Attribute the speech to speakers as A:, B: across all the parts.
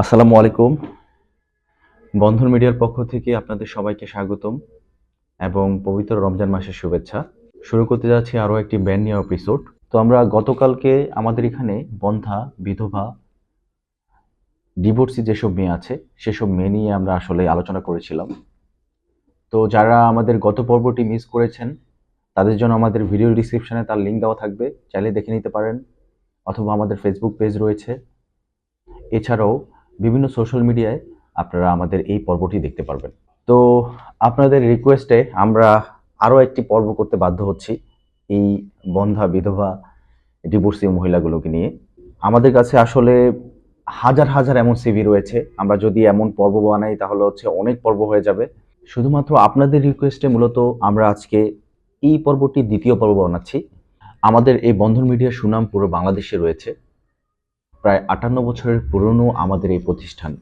A: আসসালামু আলাইকুম। বন্ধন মিডিয়ার পক্ষ থেকে আপনাদের সবাইকে স্বাগতম এবং পবিত্র রমজান মাসের শুভেচ্ছা। শুরু করতে যাচ্ছি আরও একটি ব্যান্ড নিয়ে এপিসোড তো আমরা গতকালকে আমাদের এখানে বন্ধা, বিধবা ডিভোর্সি যেসব মেয়ে আছে, সেসব মেয়ে নিয়ে আমরা আসলে আলোচনা করেছিলাম। তো যারা আমাদের গত পর্বটি মিস করেছেন, তাদের জন্য আমাদের ভিডিও ডিসক্রিপশনে তার লিঙ্ক দেওয়া থাকবে, চাইলে দেখে নিতে পারেন। অথবা আমাদের ফেসবুক পেজ রয়েছে। এছাড়াও বিভিন্ন সোশ্যাল মিডিয়ায় আপনারা আমাদের এই পর্বটি দেখতে পারবেন। তো আপনাদের রিকোয়েস্টে আমরা আরও একটি পর্ব করতে বাধ্য হচ্ছি এই বন্ধা বিধবা ডিভোর্সি মহিলাগুলোকে নিয়ে। আমাদের কাছে আসলে হাজার হাজার এমন সিভি রয়েছে। আমরা যদি এমন পর্ব বানাই তাহলে হচ্ছে অনেক পর্ব হয়ে যাবে। শুধুমাত্র আপনাদের রিকোয়েস্টে মূলত আমরা আজকে এই পর্বটি দ্বিতীয় পর্ব বানাচ্ছি। আমাদের এই বন্ধন মিডিয়ার সুনাম পুরো বাংলাদেশে রয়েছে। প্রায় আটান্ন বছরের পুরনো আমাদের এই প্রতিষ্ঠান।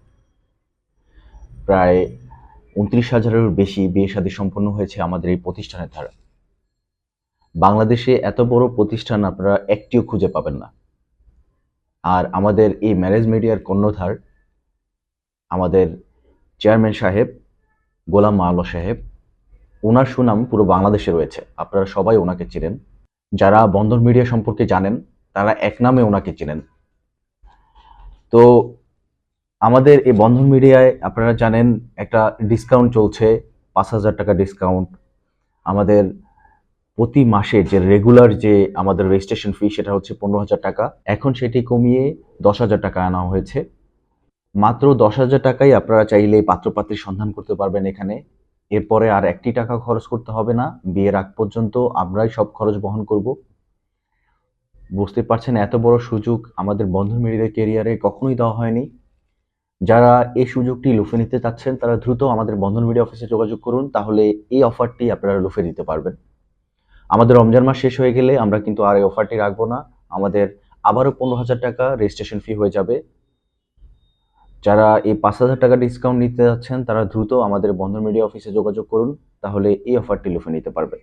A: প্রায় উনত্রিশ হাজারের বেশি বিয়ে শাদী সম্পন্ন হয়েছে আমাদের এই প্রতিষ্ঠানের দ্বারা। বাংলাদেশে এত বড় প্রতিষ্ঠান আপনারা একটিও খুঁজে পাবেন না। আর আমাদের এই ম্যারেজ মিডিয়ার কর্ণধার আমাদের চেয়ারম্যান সাহেব, গোলাম মাল্য সাহেব, ওনার সুনাম পুরো বাংলাদেশে রয়েছে। আপনারা সবাই ওনাকে চিনেন। যারা বন্ধন মিডিয়া সম্পর্কে জানেন, তারা এক নামে ওনাকে চেনেন। তো আমাদের এই বন্ধন মিডিয়ায় আপনারা জানেন একটা ডিসকাউন্ট চলছে, পাঁচ হাজার টাকা ডিসকাউন্ট আমাদের প্রতি মাসে যে রেগুলার যে আমাদের রেজিস্ট্রেশন ফি সেটা হচ্ছে পনেরো হাজার টাকা। এখন সেটি কমিয়ে দশ হাজার টাকা আনা হয়েছে। মাত্র দশ হাজার টাকায় আপনারা চাইলে পাত্রপাত্রীর সন্ধান করতে পারবেন এখানে। এরপরে আর একটি টাকা খরচ করতে হবে না। বিয়ের আগ পর্যন্ত আমরাই সব খরচ বহন করব। বুঝতে পারছেন এত বড় সুযোগ আমাদের বন্ধন মিডিয়ার কেরিয়ারে কখনোই দেওয়া হয়নি। যারা এই সুযোগটি লুফে নিতে চাচ্ছেন, তারা দ্রুত আমাদের বন্ধন মিডিয়া অফিসে যোগাযোগ করুন, তাহলে এই অফারটি আপনারা লুফে নিতে পারবেন। আমাদের রমজান মাস শেষ হয়ে গেলে আমরা কিন্তু আর এই অফারটি রাখব না। আমাদের আবারও পনেরো হাজার টাকা রেজিস্ট্রেশন ফি হয়ে যাবে। যারা এই পাঁচ হাজার টাকা ডিসকাউন্ট নিতে যাচ্ছেন, তারা দ্রুত আমাদের বন্ধন মিডিয়া অফিসে যোগাযোগ করুন, তাহলে এই অফারটি লুফে নিতে পারবেন।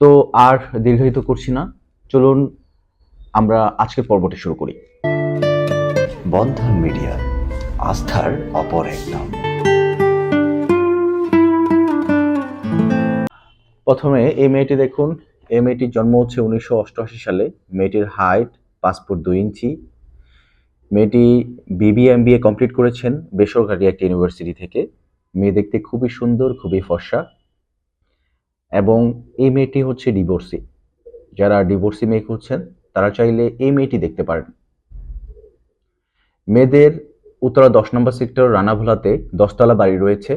A: তো আর দীর্ঘায়িত করছি না। চলুন আমরা আজকের পর্বটি শুরু করি।
B: বন্ধন মিডিয়া আস্থার অপর এক নাম।
A: প্রথমে এই মেয়েটি দেখুন। এই মেয়েটির জন্ম হচ্ছে উনিশশো অষ্টআশি সালে। মেয়েটির হাইট পাসপোর্ট দুই ইঞ্চি। মেয়েটি বিবিএ এম কমপ্লিট করেছেন বেসরকারি একটা ইউনিভার্সিটি থেকে। মেয়ে দেখতে খুবই সুন্দর খুবই ফর্সা। এবং এই মেয়েটি হচ্ছে ডিভোর্সি যারা ডিভোর্সি মেয়ে খুঁজছেন, তারা চাইলে এই মেয়েটি দেখতে পারেন। মেয়েদের উত্তরা দশ নম্বর সেক্টর রানাভোলাতে দশতলা বাড়ি রয়েছে।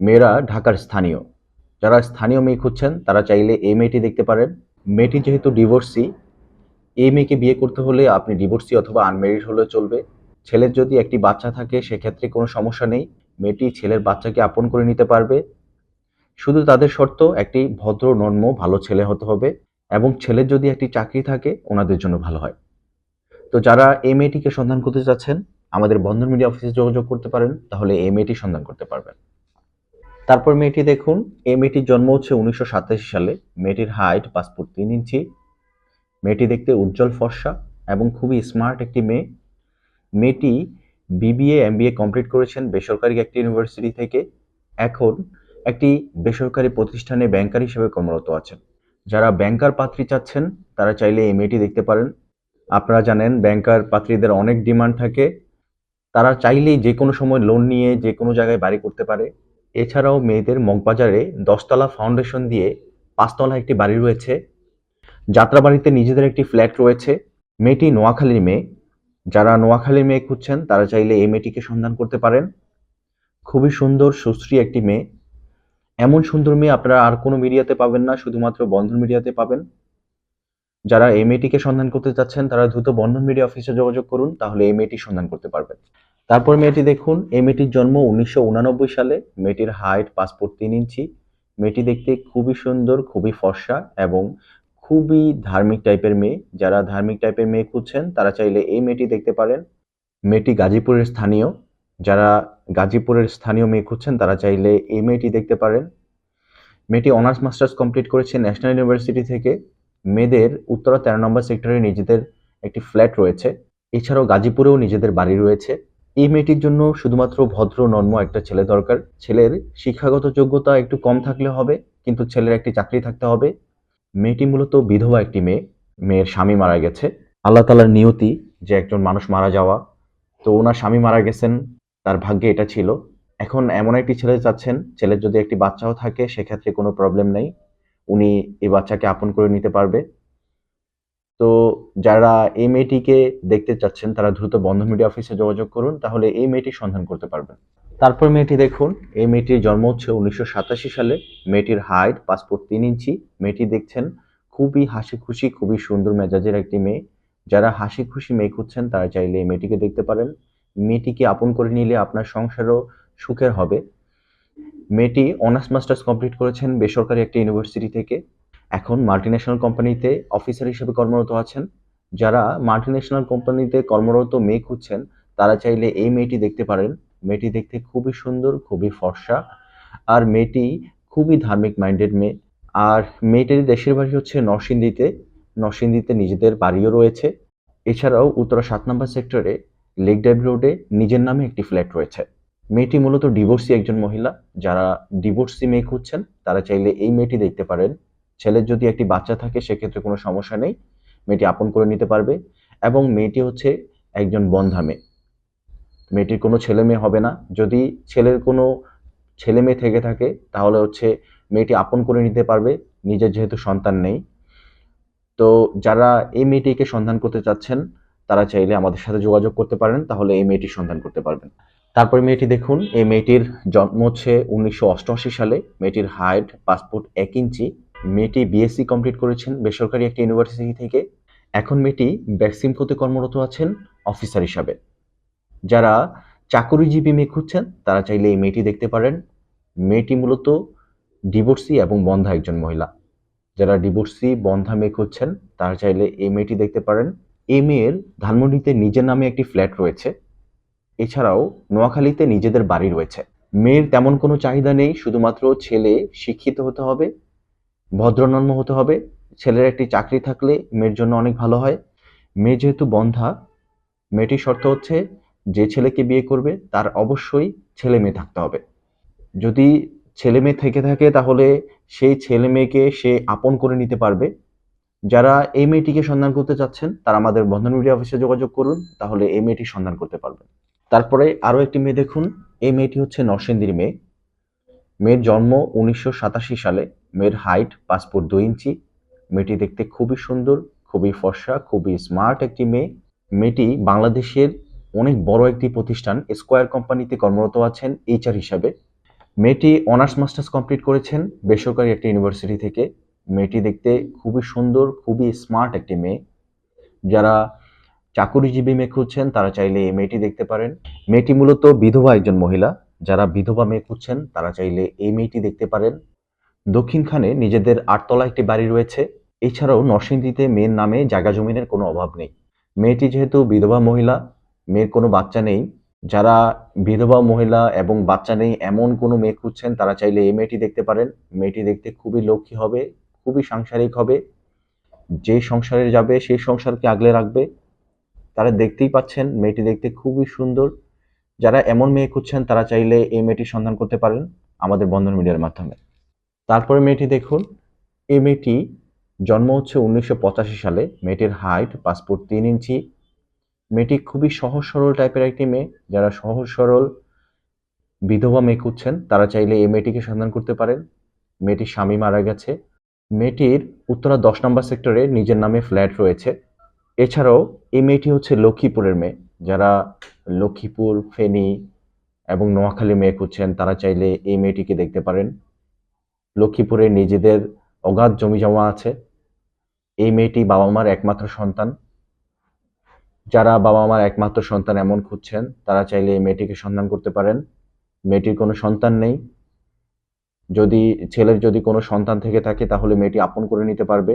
A: মেয়েরা ঢাকার স্থানীয়। যারা স্থানীয় মেয়ে খুঁজছেন, তারা চাইলে এই মেয়েটি দেখতে পারেন। মেয়েটি যেহেতু ডিভোর্সি এই মেয়েকে বিয়ে করতে হলে আপনি ডিভোর্সি অথবা আনমেরিড হলে চলবে। ছেলের যদি একটি বাচ্চা থাকে, সেক্ষেত্রে কোনো সমস্যা নেই। মেয়েটি ছেলের বাচ্চাকে আপন করে নিতে পারবে। শুধু তাদের শর্ত, একটি ভদ্র, নর্ম, ভালো ছেলে হতে হবে এবং ছেলের যদি একটি চাকরি থাকে, ওনাদের জন্য ভালো হয়। তো যারা এই মেয়েটিকে সন্ধান করতে চাচ্ছেন, আমাদের বন্ধন মিডিয়া অফিসে যোগাযোগ করতে পারেন, তাহলে এই মেয়েটি সন্ধান করতে পারবেন। তারপর মেয়েটি দেখুন, এই মেয়েটির জন্ম হচ্ছে উনিশশো সাতাশি সালে। মেয়েটির হাইট পাসপোর্ট তিন ইঞ্চি। মেয়েটি দেখতে উজ্জ্বল ফর্সা এবং খুবই স্মার্ট একটি মেয়ে। মেয়েটি বিবিএ এমবিএ কমপ্লিট করেছেন বেসরকারি একটি ইউনিভার্সিটি থেকে। এখন একটি বেসরকারি প্রতিষ্ঠানে ব্যাংকার হিসেবে কর্মরত আছেন। যারা ব্যাংকার পাত্রী চাচ্ছেন, তারা চাইলে এই মেয়েটি দেখতে পারেন। আপনারা জানেন, ব্যাংকার পাত্রীদের অনেক ডিমান্ড থাকে। তারা চাইলেই যে কোনো সময় লোন নিয়ে যে কোনো জায়গায় বাড়ি করতে পারে। এছাড়াও মেয়েদের মগবাজারে দশতলা ফাউন্ডেশন দিয়ে পাঁচতলা একটি বাড়ি রয়েছে। যাত্রাবাড়িতে নিজেদের একটি ফ্ল্যাট রয়েছে। মেয়েটি নোয়াখালীর মেয়ে। যারা নোয়াখালীর মেয়ে খুঁজছেন, তারা চাইলে এই মেয়েটিকে সন্ধান করতে পারেন। খুবই সুন্দর, সুশ্রী একটি মেয়ে। এমন সুন্দর মেয়ে আপনারা আর কোনো মিডিয়াতে পাবেন না, শুধুমাত্র বন্ধন মিডিয়াতে পাবেন। যারা এই মেয়েটিকে সন্ধান করতে চাচ্ছেন, তারা দ্রুত বন্ধন মিডিয়া অফিসে যোগাযোগ করুন, তাহলে এই মেয়েটির সন্ধান করতে পারবেন। তারপর মেয়েটি দেখুন, এই মেয়েটির জন্ম উনিশশো সালে, মেয়েটির হাইট পাসপোর্ট তিন ইঞ্চি। মেয়েটি দেখতে খুবই সুন্দর, খুবই ফর্সা এবং খুবই ধার্মিক টাইপের মেয়ে। যারা ধার্মিক টাইপের মেয়ে খুঁজছেন, তারা চাইলে এই মেয়েটি দেখতে পারেন। মেয়েটি গাজীপুরের স্থানীয়। যারা গাজীপুরের স্থানীয় মেয়ে খুঁজছেন, তারা চাইলে এই মেয়েটি দেখতে পারেন। মেয়েটি অনার্স, মাস্টার্স কমপ্লিট করেছে ন্যাশনাল ইউনিভার্সিটি থেকে। মেয়েদের উত্তরা তেরো নম্বর সেক্টরে নিজেদের একটি ফ্ল্যাট রয়েছে। এছাড়াও গাজীপুরেও নিজেদের বাড়ি রয়েছে। এই মেয়েটির জন্য শুধুমাত্র ভদ্র, নর্ম একটা ছেলে দরকার। ছেলের শিক্ষাগত যোগ্যতা একটু কম থাকলে হবে, কিন্তু ছেলের একটি চাকরি থাকতে হবে। মেয়েটি মূলত বিধবা একটি মেয়ে। মেয়ের স্বামী মারা গেছে। আল্লাহ তালার নিয়তি যে একজন মানুষ মারা যাওয়া। তো ওনার স্বামী মারা গেছেন। তার ভাগ্যে এটা ছিল। এখন এমন একটি ছেলে চাচ্ছেন ছেলের যদি একটি বাচ্চাও থাকে, সেক্ষেত্রে কোনো প্রবলেম নেই। উনি এই বাচ্চাকে আপন করে নিতে পারবে। তো যারা এই মেয়েটিকে দেখতে চাচ্ছেন, তারা দ্রুত বন্ধ মিডিয়া অফিসে যোগাযোগ করুন, তাহলে এই মেয়েটির সন্ধান করতে পারবেন। তারপর মেয়েটি দেখুন, এই মেয়েটির জন্ম হচ্ছে উনিশশো সাতাশি সালে। মেয়েটির হাইট পাসপোর্ট তিন ইঞ্চি। মেয়েটি দেখছেন, খুবই হাসি খুশি খুবই সুন্দর মেজাজের একটি মেয়ে। যারা হাসি খুশি মেয়ে খুঁজছেন, তারা চাইলে এই মেয়েটিকে দেখতে পারেন। মেয়েটিকে আপন করে নিলে আপনার সংসারও সুখের হবে। মেয়েটি অনার্স মাস্টার্স কমপ্লিট করেছেন বেসরকারি একটি ইউনিভার্সিটি থেকে। এখন মাল্টিন্যাশনাল কোম্পানিতে অফিসার হিসেবে কর্মরত আছেন। যারা মাল্টিন্যাশনাল কোম্পানিতে কর্মরত মেয়ে খুঁজছেন, তারা চাইলে এই মেয়েটি দেখতে পারেন। মেয়েটি দেখতে খুবই সুন্দর, খুবই ফর্সা। আর মেয়েটি খুবই ধার্মিক মাইন্ডেড মেয়ে। আর মেয়েটির দেশের বাড়ি হচ্ছে নরসিংদীতে। নরসিংদীতে নিজেদের বাড়িও রয়েছে। এছাড়াও উত্তরা সাত নম্বর সেক্টরে লেক ড্রাইভ রোডে নিজের নামে একটি ফ্ল্যাট রয়েছে। মেয়েটি মূলত ডিভোর্সি একজন মহিলা। যারা ডিভোর্সি মেয়ে খুঁজছেন তারা চাইলে এই মেয়েটি দেখতে পারেন। ছেলের যদি একটি বাচ্চা থাকে, সেক্ষেত্রে কোনো সমস্যা নেই। মেয়েটি আপন করে নিতে পারবে এবং মেয়েটি হচ্ছে একজন বন্ধা মেয়ে। মেয়েটির কোনো ছেলে মেয়ে হবে না। যদি ছেলের কোনো ছেলে মেয়ে থেকে থাকে, তাহলে হচ্ছে মেয়েটি আপন করে নিতে পারবে। নিজের যেহেতু সন্তান নেই। তো যারা এই মেয়েটিকে সন্ধান করতে চাচ্ছেন তারা চাইলে আমাদের সাথে যোগাযোগ করতে পারেন, তাহলে এই মেয়েটির সন্ধান করতে পারবেন। তারপরে মেয়েটি দেখুন, এই মেয়েটির জন্ম হচ্ছে উনিশশো অষ্টআশি সালে। মেয়েটির হাইট পাসপোর্ট এক ইঞ্চি। মেয়েটি বিএসসি কমপ্লিট করেছেন বেসরকারি একটি ইউনিভার্সিটি থেকে। এখন মেয়েটি ব্যাক্সিমকোতে কর্মরত আছেন অফিসার হিসাবে। যারা চাকরিজীবী মেয়ে খুঁজছেন, তারা চাইলে এই মেয়েটি দেখতে পারেন। মেয়েটি মূলত ডিভোর্সি এবং বন্ধা একজন মহিলা। যারা ডিভোর্সি বন্ধা মেয়ে খুঁজছেন, তারা চাইলে এই মেয়েটি দেখতে পারেন। এই মেয়ের ধানমন্ডিতে নিজের নামে একটি ফ্ল্যাট রয়েছে। এছাড়াও নোয়াখালীতে নিজেদের বাড়ি রয়েছে। মেয়ের তেমন কোনো চাহিদা নেই, শুধুমাত্র ছেলে শিক্ষিত হতে হবে ভদ্রনম্র হতে হবে, ছেলের একটি চাকরি থাকলে মেয়ের জন্য অনেক ভালো হয়। মেয়ে যেহেতু বন্ধা, মেয়েটির শর্ত হচ্ছে যে ছেলেকে বিয়ে করবে, তার অবশ্যই ছেলে মেয়ে থাকতে হবে। যদি ছেলে মেয়ে থেকে থাকে তাহলে সেই ছেলে মেয়েকে সে আপন করে নিতে পারবে। যারা এই মেয়েটিকে সন্ধান করতে চাচ্ছেন, তারা আমাদের বন্ধন মিডিয়া অফিসে যোগাযোগ করুন, তাহলে এই মেয়েটির সন্ধান করতে পারবেন। তারপরে আরও একটি মেয়ে দেখুন, এই মেয়েটি হচ্ছে নরসিংদীর মেয়ে। মেয়ের জন্ম উনিশশো সাতাশি সালে, মেয়ের হাইট পাসপোর্ট দুই ইঞ্চি। মেয়েটি দেখতে খুবই সুন্দর, খুবই ফর্সা, খুবই স্মার্ট একটি মেয়ে। মেয়েটি বাংলাদেশের অনেক বড় একটি প্রতিষ্ঠান, স্কোয়ার কোম্পানিতে কর্মরত আছেন, এইচআর হিসাবে। মেয়েটি অনার্স মাস্টার্স কমপ্লিট করেছেন, বেসরকারি একটি ইউনিভার্সিটি থেকে। মেয়েটি দেখতে খুবই সুন্দর, খুবই স্মার্ট একটি মেয়ে। যারা চাকুরিজীবী মেয়ে খুঁজছেন, তারা চাইলে এই মেয়েটি দেখতে পারেন। মেয়েটি মূলত বিধবা একজন মহিলা। যারা বিধবা মেয়ে খুঁজছেন, তারা চাইলে এই মেয়েটি দেখতে পারেন। দক্ষিণখানে নিজেদের আটতলা একটি বাড়ি রয়েছে। এছাড়াও নরসিংদীতে মেয়ের নামে জায়গা জমিনের কোনো অভাব নেই। মেয়েটি যেহেতু বিধবা মহিলা, মেয়ের কোনো বাচ্চা নেই। যারা বিধবা মহিলা এবং বাচ্চা নেই, এমন কোনো মেয়ে খুঁজছেন, তারা চাইলে এই মেয়েটি দেখতে পারেন। মেয়েটি দেখতে খুবই লক্ষ্মী হবে। খুবই সাংসারিক হবে। যে সংসারে যাবে সেই সংসারকে আগলে রাখবে। তারা দেখতেই পাচ্ছেন, মেয়েটি দেখতে খুবই সুন্দর। যারা এমন মেয়ে খুঁজছেন, তারা চাইলে এই মেয়েটির সন্ধান করতে পারেন আমাদের বন্ধন মিডিয়ার মাধ্যমে। তারপরে মেয়েটি দেখুন, এই মেয়েটি জন্ম হচ্ছে উনিশশো পঁচাশি সালে। মেয়েটির হাইট, পাসপোর্ট তিন ইঞ্চি। মেয়েটি খুবই সহজ সরল টাইপের একটি মেয়ে। যারা সহজ সরল বিধবা মেয়ে খুঁজছেন, তারা চাইলে এই মেয়েটিকে সন্ধান করতে পারেন। মেয়েটির স্বামী মারা গেছে। মেয়েটির উত্তরা দশ নম্বর সেক্টরে নিজের নামে ফ্ল্যাট রয়েছে। এছাড়াও এই মেয়েটি হচ্ছে লক্ষ্মীপুরের মেয়ে। যারা লক্ষ্মীপুর, ফেনী এবং নোয়াখালী মেয়ে খুঁজছেন, তারা চাইলে এই মেয়েটিকে দেখতে পারেন। লক্ষ্মীপুরে নিজেদের অগাধ জমি জমা আছে। এই মেয়েটি বাবা মার একমাত্র সন্তান। যারা বাবা মার একমাত্র সন্তান এমন খুঁজছেন, তারা চাইলে এই মেয়েটিকে সন্ধান করতে পারেন। মেয়েটির কোনো সন্তান নেই। যদি ছেলের যদি কোনো সন্তান থেকে থাকে, তাহলে মেয়েটি আপন করে নিতে পারবে।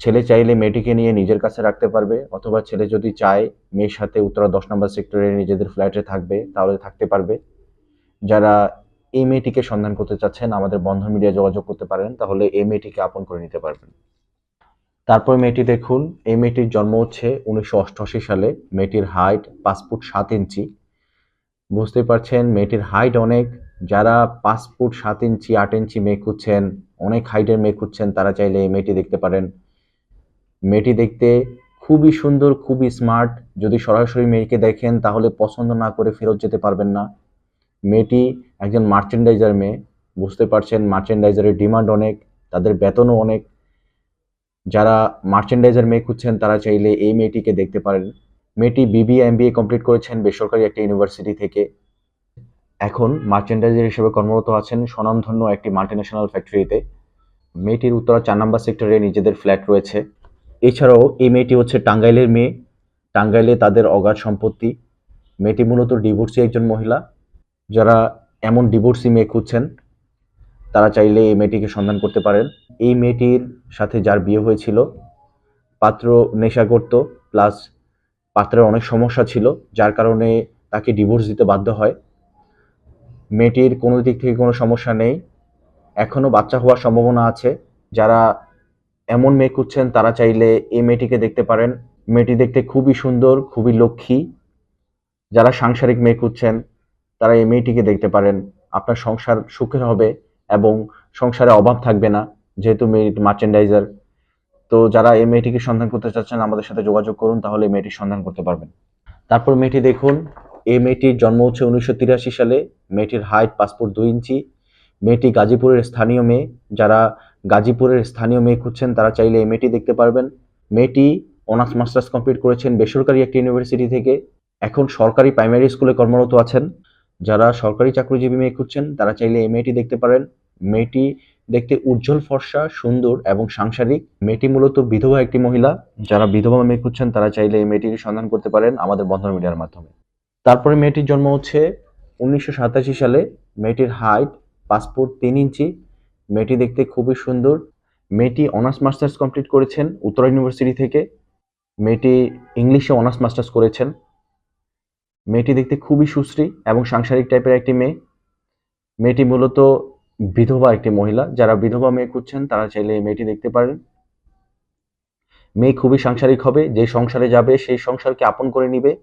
A: ছেলে চাইলে মেয়েটিকে নিয়ে নিজের কাছে রাখতে পারবে, অথবা ছেলে যদি চায় মেয়ের সাথে উত্তরা দশ নম্বর সেক্টরে নিজেদের ফ্ল্যাটে থাকবে, তাহলে থাকতে পারবে। যারা এই মেয়েটিকে সন্ধান করতে চাচ্ছেন, আমাদের বন্ধন মিডিয়া যোগাযোগ করতে পারেন, তাহলে এই মেয়েটিকে আপন করে নিতে পারবেন। তারপর মেয়েটি দেখুন, এই মেয়েটির জন্ম হচ্ছে উনিশশো অষ্টআশি সালে। মেয়েটির হাইট পাঁচ ফুট সাত ইঞ্চি। বুঝতেই পারছেন, মেয়েটির হাইট অনেক। যারা ফুট সাত ইঞ্চি, আট ইঞ্চি মেয়ে খুঁজছেন, অনেক হাইটের মেয়ে খুঁজছেন, তারা চাইলে এই মেয়েটি দেখতে পারেন। মেয়েটি দেখতে খুবই সুন্দর, খুবই স্মার্ট যদি সরাসরি মেয়েকে দেখেন, তাহলে পছন্দ না করে ফেরত যেতে পারবেন না। মেয়েটি একজন মার্চেন্ডাইজার মেয়ে, বুঝতে পারছেন মার্চেন্ডাইজারের ডিমান্ড অনেক, তাদের বেতনও অনেক। যারা মার্চেন্ডাইজার মেয়ে খুঁজছেন, তারা চাইলে এই মেয়েটিকে দেখতে পারেন। মেয়েটি বিবিএ এমবিএ কমপ্লিট করেছেন বেসরকারি একটা ইউনিভার্সিটি থেকে। এখন মার্চেন্ডাইজার হিসেবে কর্মরত আছেন স্বনামধন্য একটি মাল্টিন্যাশনাল ফ্যাক্টরিতে মেয়েটির উত্তরা চার নম্বর সেক্টরে নিজেদের ফ্ল্যাট রয়েছে। এছাড়াও এই মেয়েটি হচ্ছে টাঙ্গাইলের মেয়ে। টাঙ্গাইলে তাদের অগাধ সম্পত্তি। মেয়েটি মূলত ডিভোর্সি একজন মহিলা। যারা এমন ডিভোর্সি মেয়ে খুঁজছেন, তারা চাইলে এই মেয়েটিকে সন্ধান করতে পারেন। এই মেয়েটির সাথে যার বিয়ে হয়েছিল, পাত্র নেশা করত প্লাস পাত্রের অনেক সমস্যা ছিল, যার কারণে তাকে ডিভোর্স দিতে বাধ্য হয়। মেয়েটির কোনো দিক থেকে কোনো সমস্যা নেই। এখনও বাচ্চা হওয়ার সম্ভাবনা আছে। যারা এমন মেয়ে খুঁজছেন, তারা চাইলে এই মেয়েটিকে দেখতে পারেন। মেয়েটি দেখতে খুবই সুন্দর, খুবই লক্ষ্মী। যারা সাংসারিক মেয়ে খুঁজছেন, তারা এই মেয়েটিকে দেখতে পারেন। আপনার সংসার সুখের হবে এবং সংসারে অভাব থাকবে না, যেহেতু মেয়ে মার্চেন্ডাইজার তো যারা এই মেয়েটিকে সন্ধান করতে চাচ্ছেন, আমাদের সাথে যোগাযোগ করুন, তাহলে এই মেয়েটির সন্ধান করতে পারবেন। তারপর মেয়েটি দেখুন, এই মেয়েটির জন্ম হচ্ছে উনিশশো তিরাশি সালে। মেয়েটির হাইট পাসপোর্ট দুই ইঞ্চি। মেয়েটি গাজীপুরের স্থানীয় মেয়ে। যারা গাজীপুরের স্থানীয় মেয়ে খুঁজছেন, তারা চাইলে এই মেয়েটি দেখতে পারবেন। মেয়েটি অনার্স, মাস্টার্স কমপ্লিট করেছেন বেসরকারি একটি ইউনিভার্সিটি থেকে। এখন সরকারি প্রাইমারি স্কুলে কর্মরত আছেন। যারা সরকারি চাকরিজীবী মেয়ে খুঁজছেন, তারা চাইলে এই মেয়েটি দেখতে পারেন। মেয়েটি দেখতে উজ্জ্বল, ফর্সা, সুন্দর এবং সাংসারিক। মেয়েটি মূলত বিধবা একটি মহিলা। যারা বিধবা মেয়ে খুঁজছেন, তারা চাইলে এই মেয়েটিকে সন্ধান করতে পারেন আমাদের বন্ধন মিডিয়ার মাধ্যমে। তারপরে মেয়েটির জন্ম হচ্ছে উনিশশো সাতাশি সালে মেয়েটির হাইট পাসপোর্ট তিন ইঞ্চি। মেয়েটি দেখতে খুবই সুন্দর। মেয়েটি অনার্স মাস্টার্স কমপ্লিট করেছেন উত্তরা ইউনিভার্সিটি থেকে। মেয়েটি ইংলিশে অনার্স মাস্টার্স করেছেন। মেয়েটি দেখতে খুবই সুশ্রী এবং সাংসারিক টাইপের একটি মেয়ে। মেয়েটি মূলত বিধবা একটি মহিলা। যারা বিধবা মেয়ে খুঁজছেন, তারা চাইলে এই মেয়েটি দেখতে পারেন। মেয়ে খুবই সাংসারিক হবে। যে সংসারে যাবে, সেই সংসারকে আপন করে নিবে।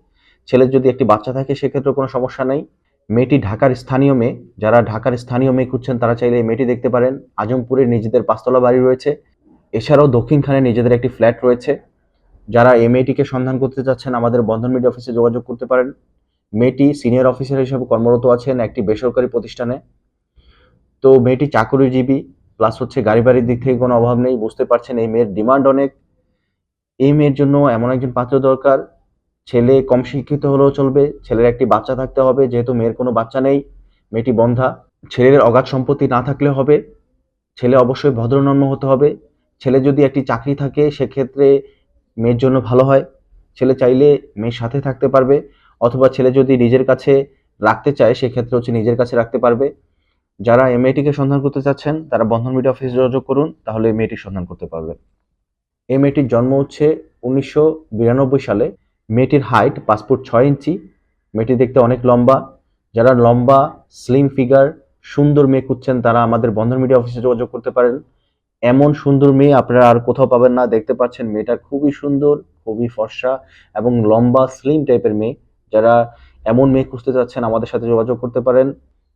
A: ছেলের যদি একটি বাচ্চা থাকে সেক্ষেত্রে কোনো সমস্যা নাই। মেয়েটি ঢাকার স্থানীয় মেয়ে। যারা ঢাকার স্থানীয় মেয়ে খুঁজছেন, তারা চাইলে এই মেয়েটি দেখতে পারেন। আজমপুরে নিজেদের পাঁচতলা বাড়ি রয়েছে। এছাড়াও দক্ষিণখানে নিজেদের একটি ফ্ল্যাট রয়েছে। যারা এই মেয়েটিকে সন্ধান করতে চাচ্ছেন, আমাদের বন্ধন মিডিয়া অফিসে যোগাযোগ করতে পারেন। মেয়েটি সিনিয়র অফিসার হিসেবে কর্মরত আছেন একটি বেসরকারি প্রতিষ্ঠানে। তো মেয়েটি চাকরিজীবী, প্লাস হচ্ছে গাড়ি বাড়ির দিক থেকে কোনো অভাব নেই, বুঝতে পারছেন এই মেয়ের ডিমান্ড অনেক। এই মেয়ের জন্য এমন একজন পাত্র দরকার ছেলে কম শিক্ষিত হলেও চলবে, ছেলের একটি বাচ্চা থাকতে হবে, যেহেতু মেয়ের কোনো বাচ্চা নেই, মেয়েটি বন্ধা, ছেলের অগাধ সম্পত্তি না থাকলে হবে, ছেলে অবশ্যই ভদ্রনম্র হতে হবে, ছেলে যদি একটি চাকরি থাকে, সেক্ষেত্রে মেয়ের জন্য ভালো হয়, ছেলে চাইলে মেয়ের সাথে থাকতে পারবে, অথবা ছেলে যদি নিজের কাছে রাখতে চায়, সেক্ষেত্রে হচ্ছে নিজের কাছে রাখতে পারবে। যারা এই মেয়েটিকে সন্ধান করতে চাচ্ছেন, তারা বন্ধন মিডিয়া অফিসে যোগাযোগ করুন, তাহলে এই মেয়েটির সন্ধান করতে পারবেন এই মেয়েটির জন্ম হচ্ছে উনিশশো বিরানব্বই সালে। মেয়েটির হাইট পাসপোর্ট ছয় ইঞ্চি। মেয়েটি দেখতে অনেক লম্বা। যারা লম্বা স্লিম ফিগার সুন্দর মেয়ে খুঁজছেন, তারা আমাদের বন্ধন মিডিয়া অফিসে যোগাযোগ করতে পারেন। এমন সুন্দর মেয়ে আপনারা আর কোথাও পাবেন না। দেখতে পাচ্ছেন মেয়েটা খুবই সুন্দর, খুবই ফর্সা এবং লম্বা স্লিম টাইপের মেয়ে। যারা এমন মেয়ে খুঁজতে চাচ্ছেন, আমাদের সাথে যোগাযোগ করতে পারেন।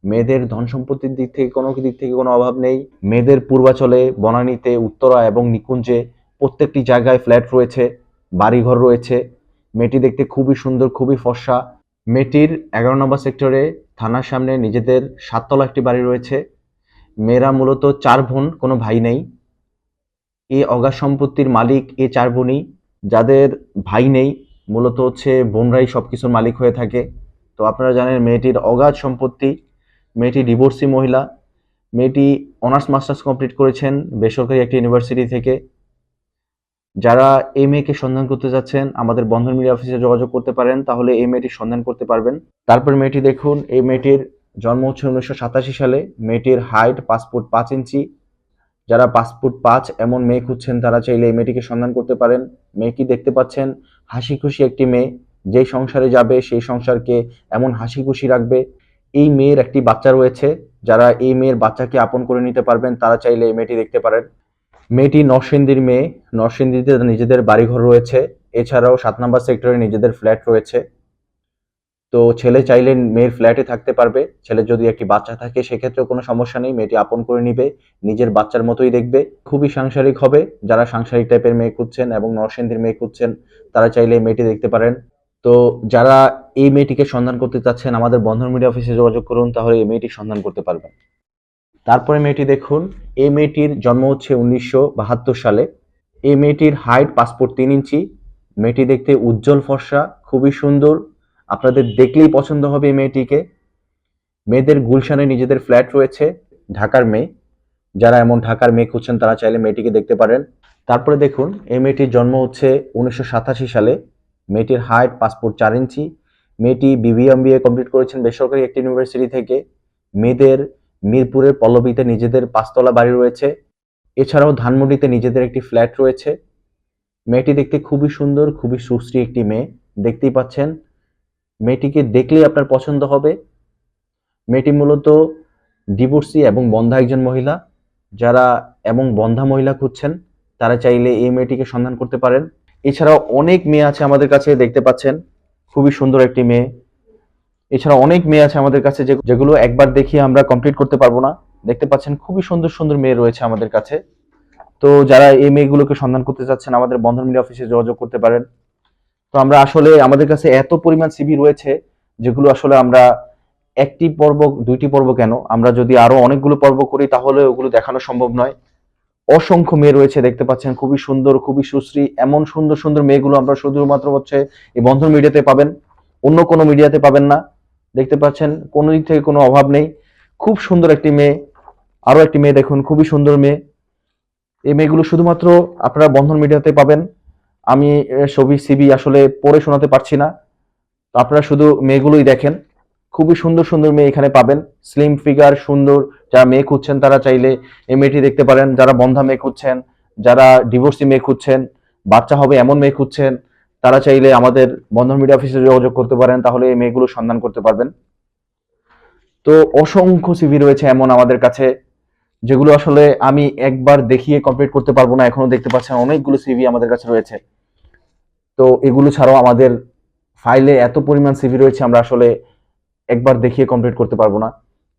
A: মেয়েদের ধন সম্পত্তির দিক থেকে কোনো দিক থেকে কোনো অভাব নেই। মেয়েদের পূর্বাচলে বনানীতে, উত্তরা এবং নিকুঞ্জে প্রত্যেকটি জায়গায় ফ্ল্যাট রয়েছে, বাড়িঘর রয়েছে। মেয়েটি দেখতে খুবই সুন্দর, খুবই ফর্সা। মেয়েটির এগারো নম্বর সেক্টরে থানার সামনে নিজেদের সাততলা একটি বাড়ি রয়েছে। মেয়েরা মূলত চার বোন, কোনো ভাই নেই। এ অগাধ সম্পত্তির মালিক এ চার বোনই। যাদের ভাই নেই, মূলত হচ্ছে বোনরাই সব কিছুর মালিক হয়ে থাকে। তো আপনারা জানেন মেয়েটির অগাধ সম্পত্তি। মেয়েটি ডিভোর্সি মহিলা। মেয়েটি অনার্স মাস্টার্স কমপ্লিট করেছেন বেসরকারি একটি ইউনিভার্সিটি থেকে। যারা এই মেয়েকে সন্ধান করতে যাচ্ছেন, আমাদের বন্ধন মিডিয়া অফিসে যোগাযোগ করতে পারেন, তাহলে এই মেয়েটির সন্ধান করতে পারবেন। তারপর মেয়েটি দেখুন, এই মেয়েটির জন্ম হচ্ছে উনিশশো সাতাশি সালে। মেয়েটির হাইট পাসপোর্ট পাঁচ ইঞ্চি। যারা পাসপোর্ট পাঁচ এমন মেয়ে খুঁজছেন, তারা চাইলে এই মেয়েটিকে সন্ধান করতে পারেন। মেয়েটি দেখতে পাচ্ছেন? হাসি খুশি একটি মেয়ে। যেই সংসারে যাবে, সেই সংসারকে এমন হাসি খুশি রাখবে। এই মেয়ের একটি বাচ্চা রয়েছে। যারা এই মেয়ের বাচ্চাকে আপন করে নিতে পারবেন, তারা চাইলে এই মেয়েটি দেখতে পারেন। মেয়েটি নরসিংদীর মেয়ে। নরসিংদীতে নিজেদের বাড়িঘর রয়েছে। এছাড়াও সাত নম্বর সেক্টরে নিজেদের ফ্ল্যাট রয়েছে। তো ছেলে চাইলে মেয়ের ফ্ল্যাটে থাকতে পারবে। ছেলে যদি একটি বাচ্চা থাকে, সেক্ষেত্রেও কোনো সমস্যা নেই। মেয়েটি আপন করে নিবে, নিজের বাচ্চার মতোই দেখবে। খুবই সাংসারিক হবে। যারা সাংসারিক টাইপের মেয়ে খুঁজছেন এবং নরসিংদীর মেয়ে খুঁজছেন, তারা চাইলে মেয়েটি দেখতে পারেন। তো যারা এই মেয়েটিকে সন্ধান করতে চাচ্ছেন, আমাদের বন্ধন মিডিয়া অফিসে যোগাযোগ করুন, তাহলে এই মেয়েটির সন্ধান করতে পারবেন। তারপরে মেয়েটি দেখুন, এই মেয়েটির জন্ম হচ্ছে উনিশশো বাহাত্তর সালে। এই মেয়েটির হাইট পাসপোর্ট তিন ইঞ্চি। মেয়েটি দেখতে উজ্জ্বল ফর্সা, খুবই সুন্দর। আপনাদের দেখলেই পছন্দ হবে এই মেয়েটিকে। মেয়েদের গুলশানে নিজেদের ফ্ল্যাট রয়েছে, ঢাকার মেয়ে। যারা এমন ঢাকার মেয়ে খুঁজছেন, তারা চাইলে মেয়েটিকে দেখতে পারেন। তারপরে দেখুন, এই মেয়েটির জন্ম হচ্ছে উনিশশো সাতাশি সালে। মেয়েটির হাইট পাসপোর্ট চার ইঞ্চি। মেয়েটি বিবিএমবিএ কমপ্লিট করেছেন বেসরকারি একটি ইউনিভার্সিটি থেকে। মেয়েদের মিরপুরের পল্লবীতে নিজেদের পাঁচতলা বাড়ি রয়েছে। এছাড়াও ধানমন্ডিতে নিজেদের একটি ফ্ল্যাট রয়েছে। মেয়েটি দেখতে খুবই সুন্দর, খুবই সুশ্রী একটি মেয়ে। দেখতেই পাচ্ছেন, মেয়েটিকে দেখলেই আপনার পছন্দ হবে। মেয়েটি মূলত ডিভোর্সি এবং বন্ধা একজন মহিলা। যারা এবং বন্ধা মহিলা খুঁজছেন, তারা চাইলে এই মেয়েটিকে সন্ধান করতে পারেন। এছাড়াও অনেক মেয়ে আছে আমাদের কাছে, দেখতে পাচ্ছেন। খুবই সুন্দর একটি মেয়ে। এছাড়া অনেক মেয়ে আছে আমাদের কাছে যেগুলো একবার দেখিয়ে আমরা কমপ্লিট করতে পারব না। দেখতে পাচ্ছেন খুবই সুন্দর সুন্দর মেয়ে রয়েছে আমাদের কাছে। তো যারা এই মেয়েগুলোকে সন্ধান করতে চাচ্ছেন, আমাদের বন্ধন মিডিয়া অফিসে যোগাযোগ করতে পারেন। তো আমরা আসলে আমাদের কাছে এত পরিমাণ সিবি রয়েছে, যেগুলো আসলে আমরা একটি পর্ব, দুইটি পর্ব কেন? আমরা যদি আরও অনেকগুলো পর্ব করি, তাহলে ওগুলো দেখানো সম্ভব নয়। অসংখ্য মেয়ে রয়েছে, দেখতে পাচ্ছেন, খুবই সুন্দর, খুবই সুশ্রী, এমন সুন্দর সুন্দর মেয়েগুলো আমরা শুধুমাত্র হচ্ছে এই বন্ধন মিডিয়াতে পাবেন। অন্য কোনো মিডিয়াতে পাবেন না। দেখতে পাচ্ছেন, কোনো দিক থেকে কোনো অভাব নেই। খুব সুন্দর একটি মেয়ে আরও একটি মেয়ে দেখুন, খুবই সুন্দর মেয়ে। এই মেয়েগুলো শুধুমাত্র আপনারা বন্ধন মিডিয়াতে পাবেন। আমি ছবি সিবি আসলে পড়ে শোনাতে পারছি না। তো আপনারা শুধু মেয়েগুলোই দেখেন। খুবই সুন্দর সুন্দর মেয়ে এখানে পাবেন। স্লিম ফিগার সুন্দর। যারা মেয়ে খুঁজছেন, তারা চাইলে এই মেয়েটি দেখতে পারেন। যারা বন্ধা মেয়ে খুঁজছেন, যারা ডিভোর্সি মেয়ে খুঁজছেন, বাচ্চা হবে এমন মেয়ে খুঁজছেন তারা চাইলে আমাদের বন্ধন মিডিয়া অফিসে যোগাযোগ করতে পারেন, তাহলে এই মেয়েগুলো সন্ধান করতে পারবেন। তো অসংখ্য সিভি রয়েছে এমন আমাদের কাছে, যেগুলো আসলে আমি একবার দেখিয়ে কমপ্লিট করতে পারব না, এখনও দেখতে পাচ্ছেন অনেকগুলো সিভি আমাদের কাছে রয়েছে। তো এগুলো ছাড়াও আমাদের ফাইলে এত পরিমাণ সিভি রয়েছে, আমরা আসলে একবার দেখিয়ে কমপ্লিট করতে পারব না।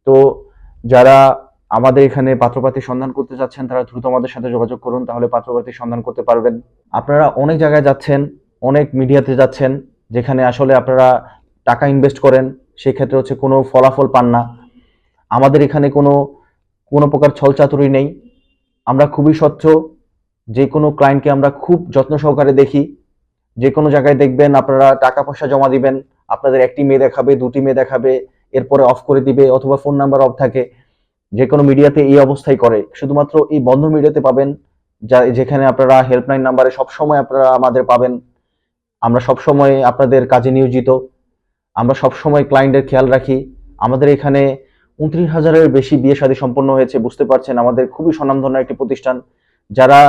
A: তো যারা আমাদের এখানে পাত্রপাতির সন্ধান করতে চাচ্ছেন, তারা দ্রুত আমাদের সাথে যোগাযোগ করুন, তাহলে পাত্রপাতির সন্ধান করতে পারবেন। আপনারা অনেক জায়গায় যাচ্ছেন অনেক মিডিয়াতে যাচ্ছেন, যেখানে আসলে আপনারা টাকা ইনভেস্ট করেন সেই ক্ষেত্রে হচ্ছে কোনো ফলাফল পান না। আমাদের এখানে কোনো কোনো প্রকার ছলচাতুরি নেই। আমরা খুবই স্বচ্ছ, যে কোনো ক্লায়েন্টকে আমরা খুব যত্ন সহকারে দেখি। যে কোনো জায়গায় দেখবেন আপনারা টাকা পয়সা জমা দিবেন, আপনাদের একটি মেয়ে দেখাবে, দুটি মেয়ে দেখাবে, এরপরে অফ করে দিবে অথবা ফোন নাম্বার অফ থাকে। যে কোনো মিডিয়াতে এই অবস্থাই করে। শুধুমাত্র এই বন্ধ মিডিয়াতে পাবেন, যা, যেখানে আপনারা হেল্পলাইন নাম্বারে সবসময় আপনারা আমাদের পাবেন। আমরা সবসময় আপনাদের কাজে নিয়োজিত, আমরা সবসময় ক্লায়েন্টের খেয়াল রাখি। আমাদের এখানে উনত্রিশ হাজারের বেশি বিয়ে শাদী সম্পন্ন হয়েছে, বুঝতে পারছেন? আমাদের খুবই স্বনামধন্য একটি প্রতিষ্ঠান। যারা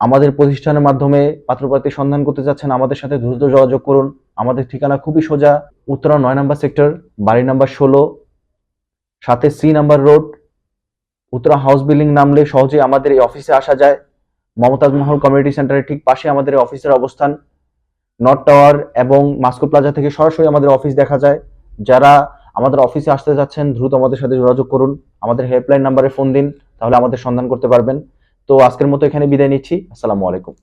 A: আমাদের প্রতিষ্ঠানের মাধ্যমে পাত্রপাত্রীর সন্ধান করতে চাচ্ছেন, আমাদের সাথে দ্রুত যোগাযোগ করুন। আমাদের ঠিকানা খুবই সোজা, উত্তরা নয় নম্বর সেক্টর, বাড়ি নাম্বার ষোলো, সাথে C number road. Uttara house building নামলে সহজে আমাদের এই অফিসে আসা যায়। মমতাজ মহল কমিউনিটি সেন্টারের ঠিক পাশে আমাদের এই অফিসের অবস্থান। নর্থ টাওয়ার এবং মাস্কো প্লাজা থেকে সরাসরি আমাদের অফিস দেখা যায়। যারা আমাদের অফিসে আসতে যাচ্ছেন, দ্রুত আমাদের সাথে যোগাযোগ করুন। আমাদের হেল্পলাইন নাম্বারে ফোন দিন, তাহলে আমাদের সন্ধান করতে পারবেন। তো আজকের মতো এখানে বিদায় নিচ্ছি। আসসালামু আলাইকুম।